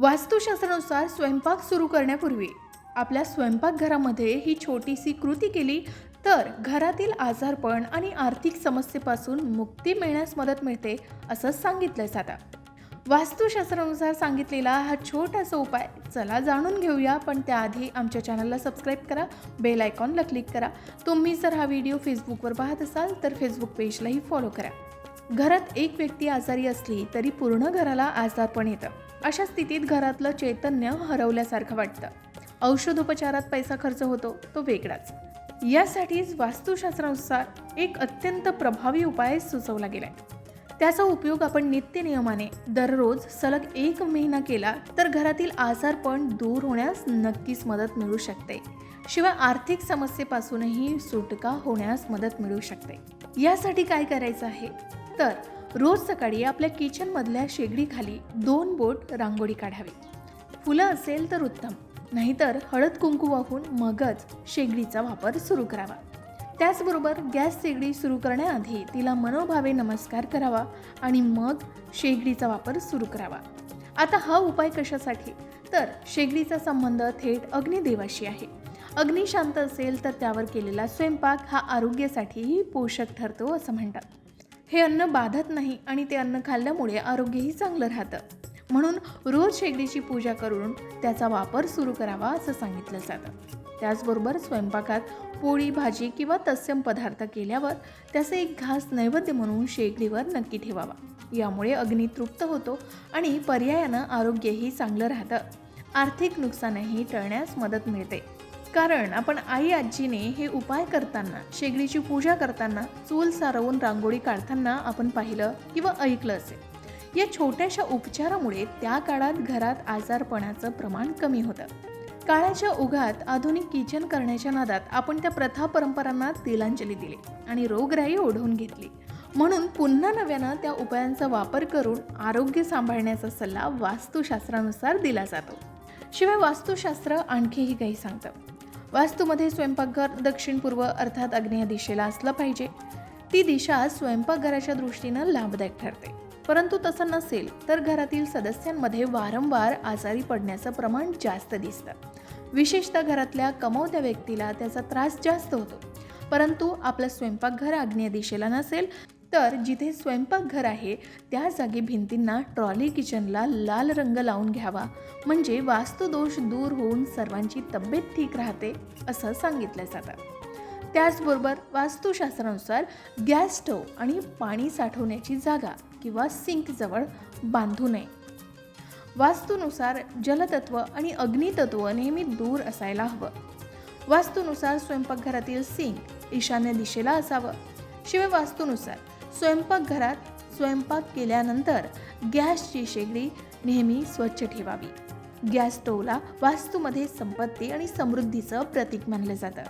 वास्तुशास्त्रानुसार स्वयंपाक सुरू करण्यापूर्वी आपल्या स्वयंपाकघरामध्ये ही छोटीशी कृती केली तर घरातील आजारपण आणि आर्थिक समस्येपासून मुक्ती मिळण्यास मदत मिळते असं सांगितलं जातं. वास्तुशास्त्रानुसार सांगितलेला हा छोटासा उपाय चला जाणून घेऊया पण त्याआधी आमच्या चॅनलला सबस्क्राईब करा बेल आयकॉनला क्लिक करा. तुम्ही जर हा व्हिडिओ फेसबुकवर पाहत असाल तर फेसबुक पेजलाही फॉलो करा. घरात एक व्यक्ती आजारी असली तरी पूर्ण घराला आजारपण येतं. अशा स्थितीत घरातलं चैतन्य हरवल्यासारखं वाटतं. औषधोपचारात पैसा खर्च होतो तो वेगळाच. यासाठीच वास्तुशास्त्रानुसार एक अत्यंत प्रभावी उपाय सुचवला गेलाय. त्याचा उपयोग आपण नित्यनियमाने दररोज सलग एक महिना केला तर घरातील आजारपण दूर होण्यास नक्कीच मदत मिळू शकते. शिवाय आर्थिक समस्येपासूनही सुटका होण्यास मदत मिळू शकते. यासाठी काय करायचं आहे? तर रोज सकाळी आपल्या किचनमधल्या शेगडीखाली दोन बोट रांगोळी काढावी. फुलं असेल तर उत्तम नाहीतर हळद कुंकू वाहून मगच शेगडीचा वापर सुरू करावा. त्याचबरोबर गॅस शेगडी सुरू करण्याआधी तिला मनोभावे नमस्कार करावा आणि मग शेगडीचा वापर सुरू करावा. आता हा उपाय कशासाठी? तर शेगडीचा संबंध थेट अग्निदेवाशी आहे. अग्नी शांत असेल तर त्यावर केलेला स्वयंपाक हा आरोग्यासाठीही पोषक ठरतो असं म्हणतात. हे अन्न बाधत नाही आणि ते अन्न खाल्ल्यामुळे आरोग्यही चांगलं राहतं. म्हणून रोज शेगडीची पूजा करून त्याचा वापर सुरू करावा असं सांगितलं जातं. त्याचबरोबर स्वयंपाकात पोळी भाजी किंवा तत्सम पदार्थ केल्यावर त्याचा एक घास नैवेद्य म्हणून शेगडीवर नक्की ठेवावा. यामुळे अग्नी तृप्त होतो आणि पर्यायानं आरोग्यही चांगलं राहतं. आर्थिक नुकसानही टळण्यास मदत मिळते. कारण आपण आई आजीने हे उपाय करताना शेगडीची पूजा करताना चूल सारवून रांगोळी काढताना आपण पाहिलं किंवा ऐकलं असेल. या छोट्याशा उपचारामुळे त्या काळात घरात आजारपणाचं प्रमाण कमी होतं. काळाच्या ओघात आधुनिक किचन करण्याच्या नादात आपण त्या प्रथा परंपरांना तिलांजली दिली आणि रोगराई ओढवून घेतली. म्हणून पुन्हा नव्यानं त्या उपायांचा वापर करून आरोग्य सांभाळण्याचा सल्ला वास्तुशास्त्रानुसार दिला जातो. शिवाय वास्तुशास्त्र आणखीही काही सांगतं. वास्तूमध्ये स्वयंपाकघर दक्षिण पूर्व अर्थात आग्नेय दिशेला असलं पाहिजे. ती दिशा स्वयंपाकघराच्या दृष्टीनं लाभदायक ठरते. परंतु तसं नसेल तर घरातील सदस्यांमध्ये वारंवार आजारी पडण्याचं प्रमाण जास्त दिसतं. विशेषतः घरातल्या कमवत्या व्यक्तीला त्याचा त्रास जास्त होतो. परंतु आपलं स्वयंपाकघर आग्नेय दिशेला नसेल तर जिथे स्वयंपाकघर आहे त्या जागी भिंतींना ट्रॉली किचनला लाल रंग लावून घ्यावा. म्हणजे वास्तुदोष दूर होऊन सर्वांची तब्येत ठीक राहते असं सांगितलं जातं. त्याचबरोबर वास्तुशास्त्रानुसार गॅस स्टोव आणि पाणी साठवण्याची जागा किंवा सिंकजवळ बांधू नये. वास्तूनुसार जलतत्व आणि अग्नितत्व नेहमी दूर असायला हवं. वास्तूनुसार स्वयंपाकघरातील सिंक ईशान्य दिशेला असावं. शिवाय वास्तूनुसार स्वयंपाकघरात स्वयंपाक केल्यानंतर गॅसची शेगडी नेहमी स्वच्छ ठेवावी. गॅस स्टोवला वास्तूमध्ये संपत्ती आणि समृद्धीचं प्रतीक मानलं जातं.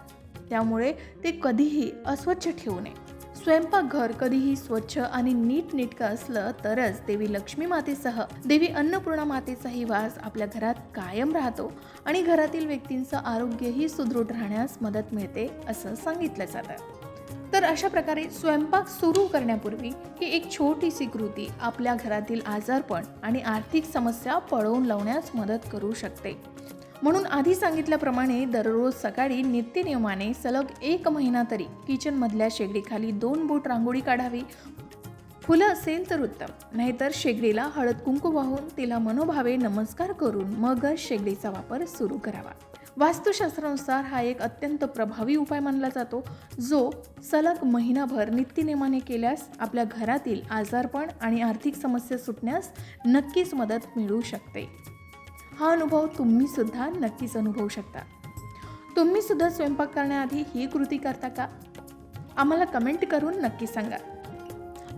त्यामुळे ते कधीही अस्वच्छ ठेवू नये. स्वयंपाकघर कधीही स्वच्छ आणि नीटनेटकं असलं तरच देवी लक्ष्मी मातेसह देवी अन्नपूर्णा मातेचाही वास आपल्या घरात कायम राहतो आणि घरातील व्यक्तींचं आरोग्यही सुदृढ राहण्यास मदत मिळते असं सांगितलं जातं. तर अशा प्रकारे स्वयंपाक सुरू करण्यापूर्वी ही एक छोटीशी कृती आपल्या घरातील आजारपण आणि आर्थिक समस्या पळवून लावण्यास मदत करू शकते. म्हणून आधी सांगितल्याप्रमाणे दररोज सकाळी नित्यनियमाने सलग एक महिना तरी किचनमधल्या शेगडीखाली दोन बोट रांगोळी काढावी. फुलं असेल तर उत्तम नाहीतर शेगडीला हळद कुंकू वाहून तिला मनोभावे नमस्कार करून मगच शेगडीचा वापर सुरू करावा. वास्तुशास्त्रानुसार हा एक अत्यंत प्रभावी उपाय मानला जातो जो सलग महिनाभर नित्यनेमाने केल्यास आपल्या घरातील आजारपण आणि आर्थिक समस्या सुटण्यास नक्कीच मदत मिळू शकते. हा अनुभव तुम्ही सुद्धा नक्कीच अनुभवू शकता. तुम्ही सुद्धा स्वयंपाक करण्याआधी ही कृती करता का? आम्हाला कमेंट करून नक्की सांगा.